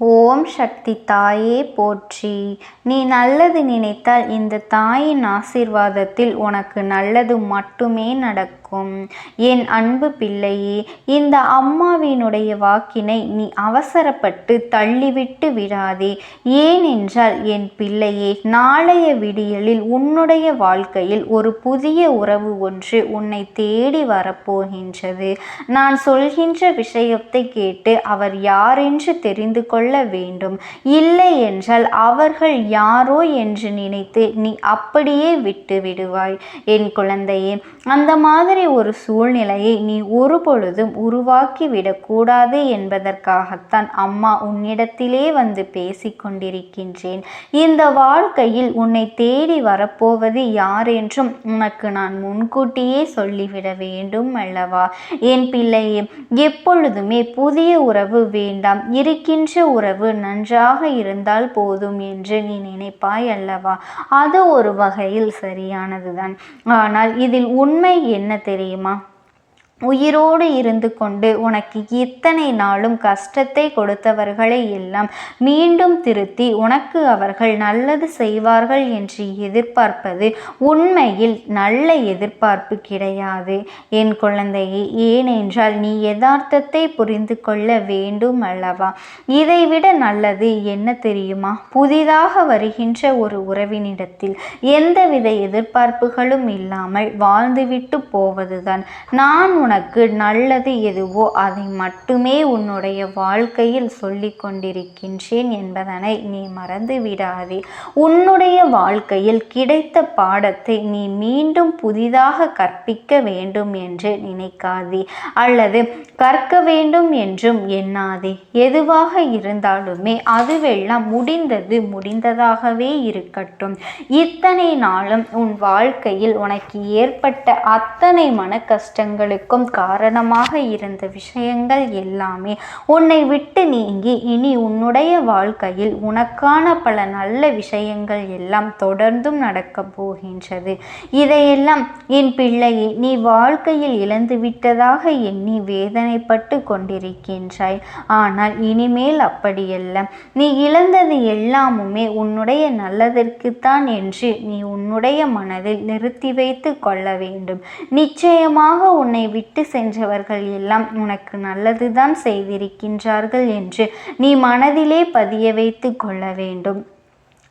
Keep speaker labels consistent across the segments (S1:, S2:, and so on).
S1: ஓம் சக்தி தாயே போற்றி. நீ நல்லது நினைத்தால் இந்த தாயின் ஆசீர்வாதத்தில் உனக்கு நல்லது மட்டுமே நடக்கும். என் அன்பு பிள்ளையே இந்த அம்மாவினுடைய வாக்கினை நீ அவசரப்பட்டு தள்ளிவிட்டு விடாதே. ஏனென்றால் என் பிள்ளையே நாளைய விடியலில் உன்னுடைய வாழ்க்கையில் ஒரு புதிய உறவு ஒன்று உன்னை தேடி வரப்போகின்றது. நான் சொல்கின்ற விஷயத்தை கேட்டு அவர் யாரென்று தெரிந்து கொள்ள கொள்ள வேண்டும். இல்லை என்றால் அவர்கள் யாரோ என்று நினைத்து நீ அப்படியே விட்டு விடுவாய். என் குழந்தையே அந்த மாதிரி ஒரு சூழ்நிலையை நீ ஒரு பொழுதும் உருவாக்கிவிடக்கூடாது என்பதற்காகத்தான் அம்மா உன்னிடத்திலே வந்து பேசிக்கொண்டிருக்கின்றேன் இந்த வாழ்க்கையில் உன்னை தேடி வரப்போவது யார் என்றும் உனக்கு நான் முன்கூட்டியே சொல்லிவிட வேண்டும் அல்லவா? என் பிள்ளையே எப்பொழுதுமே புதிய உறவு வேண்டாம். இருக்கின்ற உறவு நன்றாக இருந்தால் போதும் என்று நீ நினைப்பாய் அல்லவா? அது ஒரு வகையில் சரியானதுதான். ஆனால் இதில் உண்மை என்ன தெரியுமா? உயிரோடு இருந்து கொண்டு உனக்கு இத்தனை நாளும் கஷ்டத்தை கொடுத்தவர்களை எல்லாம் மீண்டும் திருத்தி உனக்கு அவர்கள் நல்லது செய்வார்கள் என்று எதிர்பார்ப்பது உண்மையில் நல்ல எதிர்பார்ப்பு கிடையாது. என் குழந்தையை ஏனென்றால் நீ யதார்த்தத்தை புரிந்து கொள்ள வேண்டும் அல்லவா? இதைவிட நல்லது என்ன தெரியுமா? புதிதாக வருகின்ற ஒரு உறவினிடத்தில் எந்தவித எதிர்பார்ப்புகளும் இல்லாமல் வாழ்ந்துவிட்டு போவதுதான். நான் உனக்கு நல்லது எதுவோ அதை மட்டுமே உன்னுடைய வாழ்க்கையில் சொல்லி கொண்டிருக்கின்றேன் என்பதனை நீ மறந்து விடாதே. உன்னுடைய வாழ்க்கையில் கிடைத்த பாடத்தை நீ மீண்டும் புதிதாக கற்பிக்க வேண்டும் என்று நினைக்காதே. அல்லது கற்க வேண்டும் என்றும் எண்ணாதே. எதுவாக இருந்தாலுமே அதுவெல்லாம் முடிந்தது முடிந்ததாகவே இருக்கட்டும். இத்தனை நாளும் உன் வாழ்க்கையில் உனக்கு ஏற்பட்ட அத்தனை மன கஷ்டங்களுக்கும் இருக்கும் காரணமாக இருந்த விஷயங்கள் எல்லாமே உன்னை விட்டு நீங்கி இனி உன்னுடைய வாழ்க்கையில் உனக்கான பல நல்ல விஷயங்கள் எல்லாம் தொடர்ந்தும் நடக்கப் போகின்றது. இதையெல்லாம் என் பிள்ளையை நீ வாழ்க்கையில் இழந்து விட்டதாக எண்ணி வேதனைப்பட்டு கொண்டிருக்கின்றாய். ஆனால் இனிமேல் அப்படியல்ல. நீ இழந்தது எல்லாமுமே உன்னுடைய நல்லதற்குத்தான் என்று நீ உன்னுடைய மனதில் நிறுத்தி வைத்து கொள்ள வேண்டும். நிச்சயமாக உன்னை விட்டு விட்டு சென்றவர்கள் எல்லாம் உனக்கு நல்லதுதான் செய்திருக்கின்றார்கள் என்று நீ மனதிலே பதிய வைத்து கொள்ள வேண்டும்.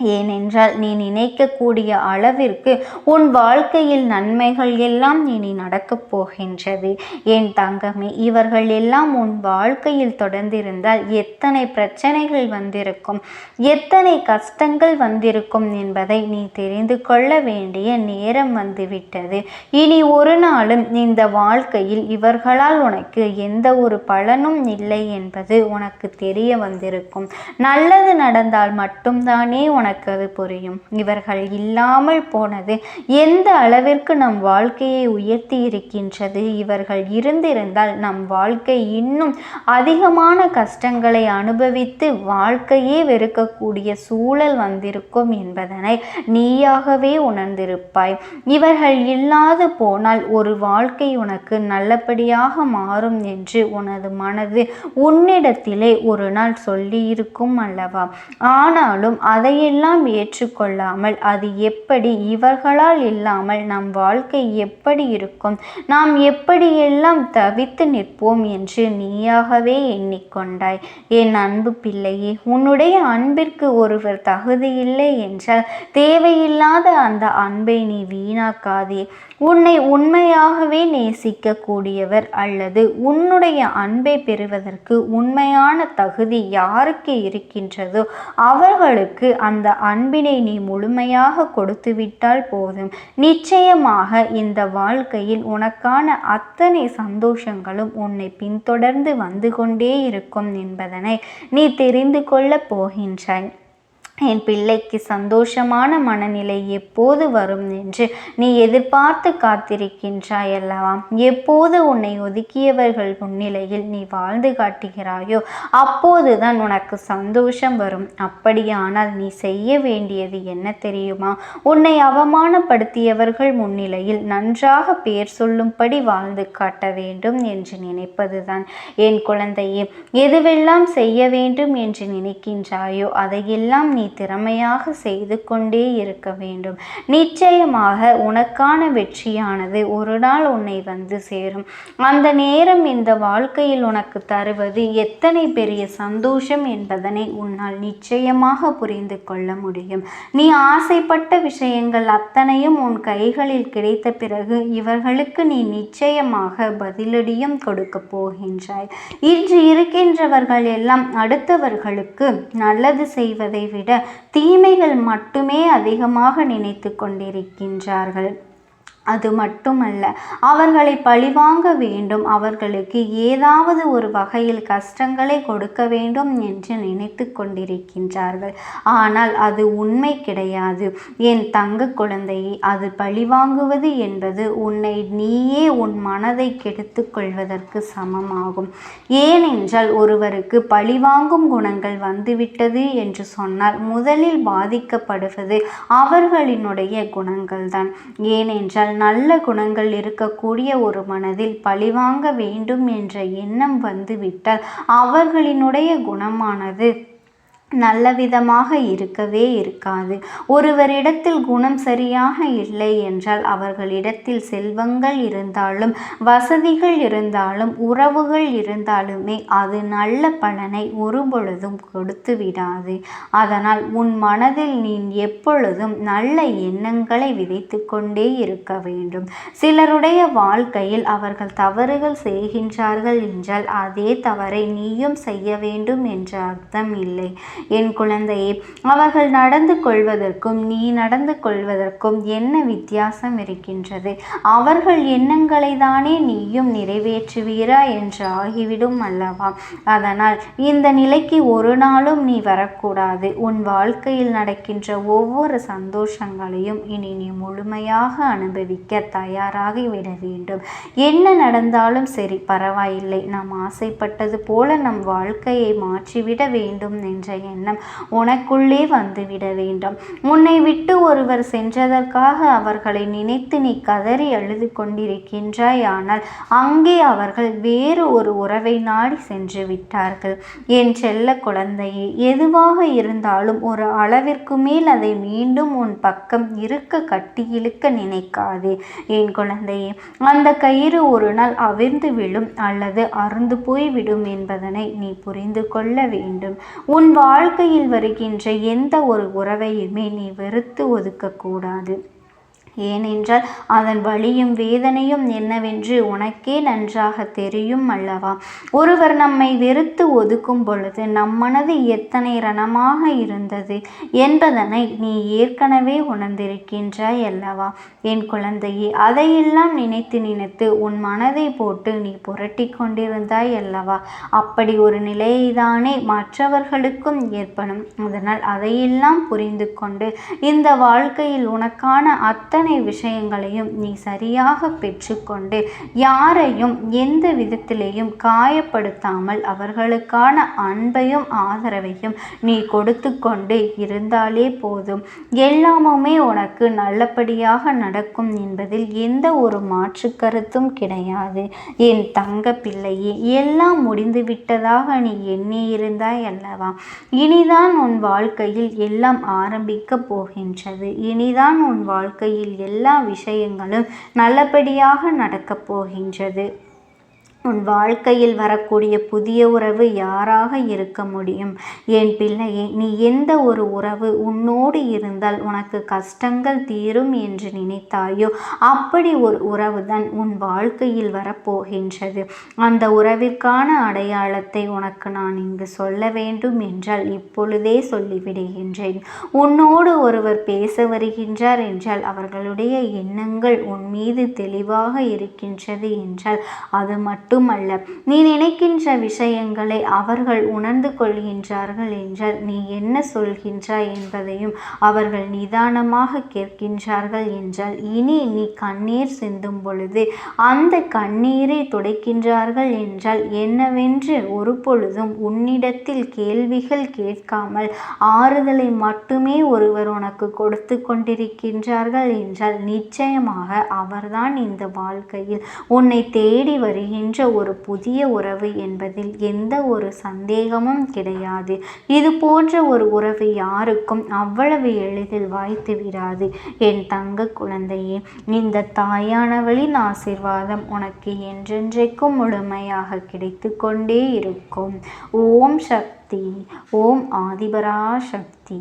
S1: ஏனென்றால் நீ நினைக்கக்கூடிய அளவிற்கு உன் வாழ்க்கையில் நன்மைகள் எல்லாம் இனி நடக்கப் போகின்றது. என் தங்கமே இவர்கள் எல்லாம் உன் வாழ்க்கையில் தொடர்ந்திருந்தால் எத்தனை பிரச்சனைகள் வந்திருக்கும் எத்தனை கஷ்டங்கள் வந்திருக்கும் என்பதை நீ தெரிந்து கொள்ள வேண்டிய நேரம் வந்துவிட்டது. இனி ஒரு நாளும் இந்த வாழ்க்கையில் இவர்களால் உனக்கு எந்த ஒரு பலனும் இல்லை என்பது உனக்கு தெரிய வந்திருக்கும். நல்லது நடந்தால் மட்டும்தானே உனக்கு உனக்கு அது புரியும். இவர்கள் இல்லாமல் போனது எந்த அளவிற்கு நம் வாழ்க்கையை உயர்த்தி இருக்கின்றது? இவர்கள் இருந்திருந்தால் நம் வாழ்க்கை இன்னும் அதிகமான கஷ்டங்களை அனுபவித்து வாழ்க்கையே வெறுக்கக்கூடிய சூழல் வந்திருக்கும் என்பதனை நீயாகவே உணர்ந்திருப்பாய். இவர்கள் இல்லாது போனால் ஒரு வாழ்க்கை உனக்கு நல்லபடியாக மாறும் என்று உனது மனது உன்னிடத்திலே ஒரு நாள் சொல்லியிருக்கும் அல்லவா? ஆனாலும் அதையெல்லாம் எல்லாம் ஏற்றுக்கொள்ளாமல் அது எப்படி இவர்களால் இல்லாமல் நம் வாழ்க்கை எப்படி இருக்கும்? நாம் எப்படியெல்லாம் தவித்து நிற்போம் என்று நீயாகவே எண்ணிக்கொண்டாய். என் அன்பு பிள்ளையே உன்னுடைய அன்பிற்கு ஒருவர் தகுதியில்லை என்றால் தேவையில்லாத அந்த அன்பை நீ வீணாக்காதே. உன்னை உண்மையாகவே நேசிக்கக்கூடியவர் அல்லது உன்னுடைய அன்பை பெறுவதற்கு உண்மையான தகுதி யாருக்கு இருக்கின்றதோ அவர்களுக்கு அந்த அன்பினை நீ முழுமையாக கொடுத்துவிட்டால் போதும். நிச்சயமாக இந்த வாழ்க்கையில் உனக்கான அத்தனை சந்தோஷங்களும் உன்னை பின்தொடர்ந்து வந்து கொண்டே இருக்கும் என்பதனை நீ தெரிந்து கொள்ளப் போகின்றாய். என் பிள்ளைக்கு சந்தோஷமான மனநிலை எப்போது வரும் என்று நீ எதிர்பார்த்து காத்திருக்கின்றாய் அல்லவா எப்போது உன்னை ஒதுக்கியவர்கள் முன்னிலையில் நீ வாழ்ந்து காட்டுகிறாயோ அப்போதுதான் உனக்கு சந்தோஷம் வரும். அப்படியானால் நீ செய்ய வேண்டியது என்ன தெரியுமா? உன்னை அவமானப்படுத்தியவர்கள் முன்னிலையில் நன்றாக பேர் சொல்லும்படி வாழ்ந்து காட்ட வேண்டும் என்று நினைப்பதுதான் என் குழந்தையே. எதுவெல்லாம் செய்ய வேண்டும் என்று நினைக்கின்றாயோ அதையெல்லாம் நீ திறமையாக செய்து கொண்டே இருக்க வேண்டும். நிச்சயமாக உனக்கான வெற்றியானது ஒரு நாள் உன்னை வந்து சேரும். அந்த நேரம் இந்த வாழ்க்கையில் உனக்கு தருவது எத்தனை பெரிய சந்தோஷம் என்பதனை உன்னால் நிச்சயமாக புரிந்து கொள்ள முடியும். நீ ஆசைப்பட்ட விஷயங்கள் அத்தனையும் உன் கைகளில் கிடைத்த பிறகு இவர்களுக்கு நீ நிச்சயமாக பதிலடியும் கொடுக்க போகின்றாய். இன்று இருக்கின்றவர்கள் எல்லாம் அடுத்தவர்களுக்கு நல்லது செய்வதை விட தீமைகள் மட்டுமே அதிகமாக நினைத்து கொண்டிருக்கின்றார்கள். அது மட்டுமல்ல அவர்களை பழிவாங்க வேண்டும் அவர்களுக்கு ஏதாவது ஒரு வகையில் கஷ்டங்களை கொடுக்க வேண்டும் என்று நினைத்து கொண்டிருக்கின்றார்கள். ஆனால் அது உண்மை கிடையாது. என் தங்க குழந்தையை அது பழிவாங்குவது என்பது உன்னை நீயே உன் மனதை கெடுத்து கொள்வதற்கு சமமாகும். ஏனென்றால் ஒருவருக்கு பழிவாங்கும் குணங்கள் வந்துவிட்டது என்று சொன்னால் முதலில் பாதிக்கப்படுவது அவர்களினுடைய குணங்கள்தான். ஏனென்றால் நல்ல குணங்கள் இருக்கக்கூடிய ஒரு மனதில் பழிவாங்க வேண்டும் என்ற எண்ணம் வந்துவிட்டால் அவர்களினுடைய குணமானது நல்ல விதமாக இருக்கவே இருக்காது. ஒருவரிடத்தில் குணம் சரியாக இல்லை என்றால் அவர்களிடத்தில் செல்வங்கள் இருந்தாலும் வசதிகள் இருந்தாலும் உறவுகள் இருந்தாலுமே அது நல்ல பலனை ஒருபொழுதும் கொடுத்து விடாது. அதனால் உன் மனதில் நீ எப்பொழுதும் நல்ல எண்ணங்களை விதைத்து கொண்டே இருக்க வேண்டும். சிலருடைய வாழ்க்கையில் அவர்கள் தவறுகள் செய்கின்றார்கள் என்றால் அதே தவறை நீயும் செய்ய வேண்டும் என்ற அர்த்தம் இல்லை. என் குழந்தையே அவர்கள் நடந்து கொள்வதற்கும் நீ நடந்து கொள்வதற்கும் என்ன வித்தியாசம் இருக்கின்றது? அவர்கள் எண்ணங்களை தானே நீயும் நிறைவேற்றுவீரா என்று ஆகிவிடும் அல்லவா? அதனால் இந்த நிலைக்கு ஒரு நாளும் நீ வரக்கூடாது. உன் வாழ்க்கையில் நடக்கின்ற ஒவ்வொரு சந்தோஷங்களையும் இனி நீ முழுமையாக அனுபவிக்க தயாராகி விட வேண்டும். என்ன நடந்தாலும் சரி பரவாயில்லை. நாம் ஆசைப்பட்டது போல நம் வாழ்க்கையை மாற்றிவிட வேண்டும் என்ற எண்ணம் உனக்குள்ளே வந்துவிட வேண்டும். உன்னை விட்டு ஒருவர் சென்றதற்காக அவர்களை நினைத்து நீ கதறி அழுது கொண்டிருக்கின்றாய் ஆனால் அங்கே அவர்கள் வேறு ஒரு உறவை நாடி சென்று விட்டார்கள். என் செல்ல குழந்தையே எதுவாக இருந்தாலும் ஒரு அளவிற்கு மேல் அதை மீண்டும் உன் பக்கம் இருக்க கட்டி இழுக்க நினைக்காதே. என் குழந்தையே அந்த கயிறு ஒரு நாள் அவிர்ந்து விழும் அல்லது அருந்து போய்விடும் என்பதனை நீ புரிந்து கொள்ள வேண்டும். உன் வாழ் வாழ்க்கையில் வருகின்ற எந்த ஒரு உறவையுமே நீ வெறுத்து ஒதுக்கக்கூடாது. ஏனென்றால் அதன் வழியும் வேதனையும் என்னவென்று உனக்கே நன்றாக தெரியும் அல்லவா? ஒருவர் நம்மை வெறுத்து ஒதுக்கும் பொழுது நம் மனது எத்தனை ரணமாக இருந்தது என்பதனை நீ ஏற்கனவே உணர்ந்திருக்கின்றாய் அல்லவா? என் குழந்தையே அதையெல்லாம் நினைத்து நினைத்து உன் மனதை போட்டு நீ புரட்டி கொண்டிருந்தாய் அல்லவா? அப்படி ஒரு நிலையைதானே மற்றவர்களுக்கும் ஏற்படும். அதனால் அதையெல்லாம் புரிந்து கொண்டு இந்த வாழ்க்கையில் உனக்கான அத்தனை அத்தனை விஷயங்களையும் நீ சரியாக பெற்றுக்கொண்டு யாரையும் எந்த விதத்திலேயும் காயப்படுத்தாமல் அவர்களுக்கான அன்பையும் ஆதரவையும் நீ கொடுத்து கொண்டு இருந்தாலே போதும். எல்லாமுமே உனக்கு நல்லபடியாக நடக்கும் என்பதில் எந்த ஒரு மாற்று கருத்தும் கிடையாது. என் தங்க பிள்ளையே எல்லாம் முடிந்து விட்டதாக நீ எண்ணி இருந்தாய் அல்லவா? இனிதான் உன் வாழ்க்கையில் எல்லாம் ஆரம்பிக்கப் போகின்றது. இனிதான் உன் வாழ்க்கையில் எல்லா விஷயங்களும் நல்லபடியாக நடக்கப் போகின்றது. உன் வாழ்க்கையில் வரக்கூடிய புதிய உறவு யாராக இருக்க முடியும்? என் பிள்ளையே நீ எந்த ஒரு உறவு உன்னோடு இருந்தால் உனக்கு கஷ்டங்கள் தீரும் என்று நினைத்தாயோ அப்படி ஒரு உறவு தான் உன் வாழ்க்கையில் வரப்போகின்றது. அந்த உறவிற்கான அடையாளத்தை உனக்கு நான் இங்கு சொல்ல வேண்டும் என்றால் இப்பொழுதே சொல்லிவிடுகின்றேன். உன்னோடு ஒருவர் பேச வருகின்றார் என்றால் அவர்களுடைய எண்ணங்கள் உன் மீது தெளிவாக இருக்கின்றது என்றால் அது மட்டும் மட்டுமல்ல நீ நினைக்கின்ற விஷயங்களை அவர்கள் உணர்ந்து கொள்கின்றார்கள் என்றால் நீ என்ன சொல்கின்றாய் என்பதையும் அவர்கள் நிதானமாக கேட்கின்றார்கள் என்றால் இனி நீ கண்ணீர் சிந்தும் பொழுது அந்த கண்ணீரை துடைக்கின்றார்கள் என்றால் என்னவென்று ஒரு பொழுதும் உன்னிடத்தில் கேள்விகள் கேட்காமல் ஆறுதலை மட்டுமே ஒருவர் உனக்கு கொடுத்து கொண்டிருக்கின்றார்கள் என்றால் நிச்சயமாக அவர்தான் இந்த வாழ்க்கையில் உன்னை தேடி வருகின்ற ஒரு புதிய உறவு என்பதில் எந்த ஒரு சந்தேகமும் கிடையாது. இது போன்ற ஒரு உறவு யாருக்கும் அவ்வளவு எளிதில் வாய்த்து விடாது. என் தங்க குழந்தையே இந்த தாயானவளின் ஆசிர்வாதம் உனக்கு என்றென்றைக்கும் முழுமையாக கிடைத்து கொண்டே இருக்கும். ஓம் சக்தி ஓம் ஆதிபரா சக்தி